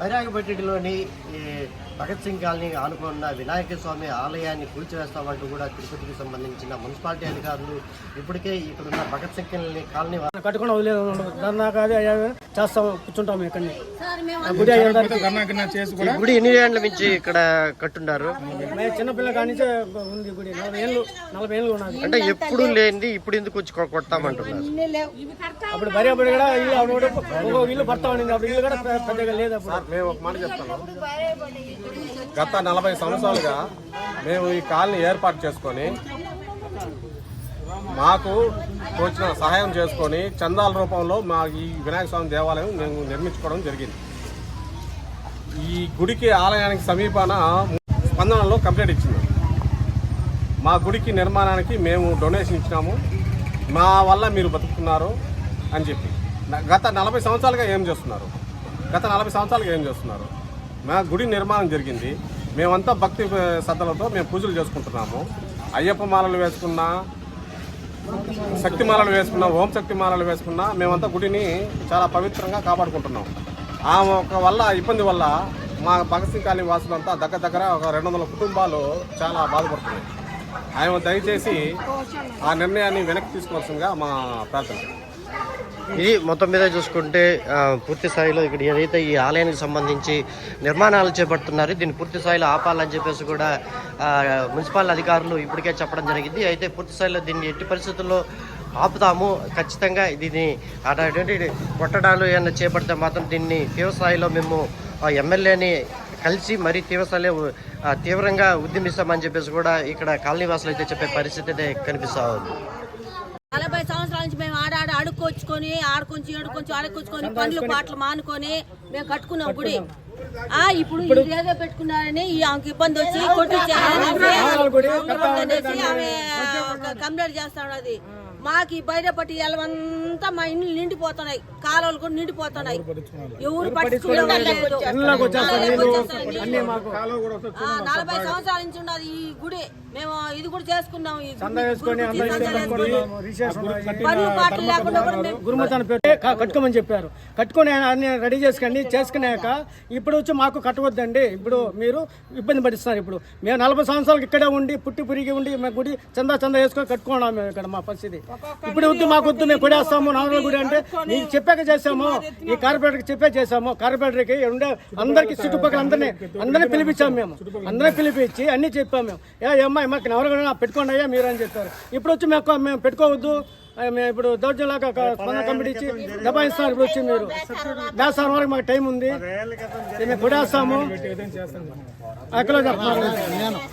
బైరాగపట్టిలోని ఈ భగత్ సింగ్ కాలనీ ఆనుకున్న వినాయక స్వామి ఆలయాన్ని కూల్చివేస్తామంటూ కూడా తిరుపతికి సంబంధించిన మున్సిపాలిటీ అధికారులు ఇప్పటికే ఇక్కడున్న భగత్ సింగ్ కాలనీ కట్టుకుని వదిలేదు ధర్నా కాదు అయ్యా చేస్తాం కూర్చుంటాం ఇక్కడిని. గుడి ఎన్ని ఏళ్ళ నుంచి ఇక్కడ కట్టున్నారు? చిన్నపిల్ల కానించే ఉంది గుడి. నలభై ఏళ్ళు నలభై ఏళ్ళు ఉన్నది. అంటే ఎప్పుడు లేనిది ఇప్పుడు ఎందుకు వచ్చి కొడతామంటున్నారు? అప్పుడు భార్య అప్పుడు కూడా ఇల్లు ఇల్లు పడతా ఉండింది. అప్పుడు ఇల్లు కూడా పెద్దగా లేదు అప్పుడు. మేము ఒక మాట చెప్తాను గత నలభై సంవత్సరాలుగా మేము ఈ కాలనీ ఏర్పాటు చేసుకొని మాకు వచ్చిన సహాయం చేసుకొని చందాల రూపంలో మా ఈ వినాయక స్వామి దేవాలయం మేము నిర్మించుకోవడం జరిగింది. ఈ గుడికి ఆలయానికి సమీపాన స్పందనలో కంప్లైంట్ ఇచ్చింది. మా గుడికి నిర్మాణానికి మేము డొనేషన్ ఇచ్చినాము. మా వల్ల మీరు బతుకుతున్నారు అని చెప్పి. గత నలభై సంవత్సరాలుగా ఏం చేస్తున్నారు? గత నలభై సంవత్సరాలుగా ఏం చేస్తున్నారు? మా గుడి నిర్మాణం జరిగింది. మేమంతా భక్తి శ్రద్ధలతో మేము పూజలు చేసుకుంటున్నాము. అయ్యప్ప మాలలు వేసుకున్నా శక్తి మాలలు వేసుకున్నా ఓం శక్తి మాలలు వేసుకున్నా మేమంతా గుడిని చాలా పవిత్రంగా కాపాడుకుంటున్నాం. ఆ ఒక వల్ల ఇబ్బంది వల్ల మా భగత్ సింగ్ కాలనీ వాసులంతా దగ్గర దగ్గర ఒక రెండు వందల కుటుంబాలు చాలా బాధపడుతున్నాయి. ఆయన దయచేసి ఆ నిర్ణయాన్ని వెనక్కి తీసుకోవాల్సిందిగా మా ప్రార్థన. ఇది మొత్తం మీద చూసుకుంటే పూర్తి స్థాయిలో ఇక్కడ ఏదైతే ఈ ఆలయానికి సంబంధించి నిర్మాణాలు చేపడుతున్నారో దీన్ని పూర్తి స్థాయిలో ఆపాలని చెప్పేసి కూడా మున్సిపల్ అధికారులు ఇప్పటికే చెప్పడం జరిగింది. అయితే పూర్తి స్థాయిలో దీన్ని ఎట్టి పరిస్థితుల్లో ఆపుతాము? ఖచ్చితంగా దీన్ని అటువంటి కొట్టడాలు ఏమైనా చేపడితే మాత్రం దీన్ని తీవ్ర స్థాయిలో మేము ఎమ్మెల్యేని కలిసి మరీ తీవ్రస్థాయిలో తీవ్రంగా ఉద్యమిస్తామని చెప్పేసి కూడా ఇక్కడ కాలనీవాసులు అయితే చెప్పే పరిస్థితి అయితే కనిపిస్తూ ఉంది. నలభై సంవత్సరాల నుంచి అడుక్కొచ్చుకొని ఆడుకొంచి ఏడుకొంచి ఆడుకొచ్చుకొని పనులు పాటలు మానుకొని మేము కట్టుకున్నాం గుడి. ఇప్పుడు ఇదేదో పెట్టుకున్నారని ఈ ఆమెకి ఇబ్బంది వచ్చి కొట్టించేసి ఆమె కంప్లైంట్ చేస్తా ఉన్నది మాకు ఈ బయటపట్టి ఎలవంతా మా ఇండ్లు నిండిపోతున్నాయి. కాలువలు కూడా నిండిపోతున్నాయి. ఎవరు నలభై సంవత్సరాల నుంచి ఉన్నది ఈ గుడి. మేము ఇది కూడా చేసుకున్నాం. పనులు పాటలు లేకుండా పెట్టి కట్టుకోమని చెప్పారు. కట్టుకొని రెడీ చేసుకోండి చేసుకున్నాక ఇప్పుడు వచ్చి మాకు కట్టవద్దండి. ఇప్పుడు మీరు ఇబ్బంది పడిస్తున్నారు ఇప్పుడు. మేము నలభై సంవత్సరాలకు ఇక్కడే ఉండి పుట్టి పురిగి ఉండి మేము గుడి చందా చందా వేసుకొని కట్టుకున్నాం మేము ఇక్కడ మా పరిస్థితి. ఇప్పుడు వద్దు మాకు వద్దు మేము కొడేస్తాము నాలుగు గుడి అంటే మీకు చెప్పాక చేసాము ఈ కార్పొరేటర్కి చెప్పే చేసాము కార్పొరేటర్కి ఉండే అందరికి చుట్టుపక్కల అందరినీ అందరినీ పిలిపించాము మేము. అందరినీ పిలిపించి అన్ని చెప్పాము మేము. ఏ అమ్మాయి మాకు ఎవరు పెట్టుకోండి అయ్యా మీరు అని చెప్పారు. ఇప్పుడు వచ్చి మేము మేము పెట్టుకోవద్దు. మేము ఇప్పుడు దౌర్జన్యంలాగా ఒక స్పందన కంపెనీ ఇచ్చి దబాయిస్తున్నారు ఇప్పుడు వచ్చి మీరు. వేస్తాం వరకు మాకు టైం ఉంది. మేము కొడేస్తాము అక్కడ చెప్తున్నారు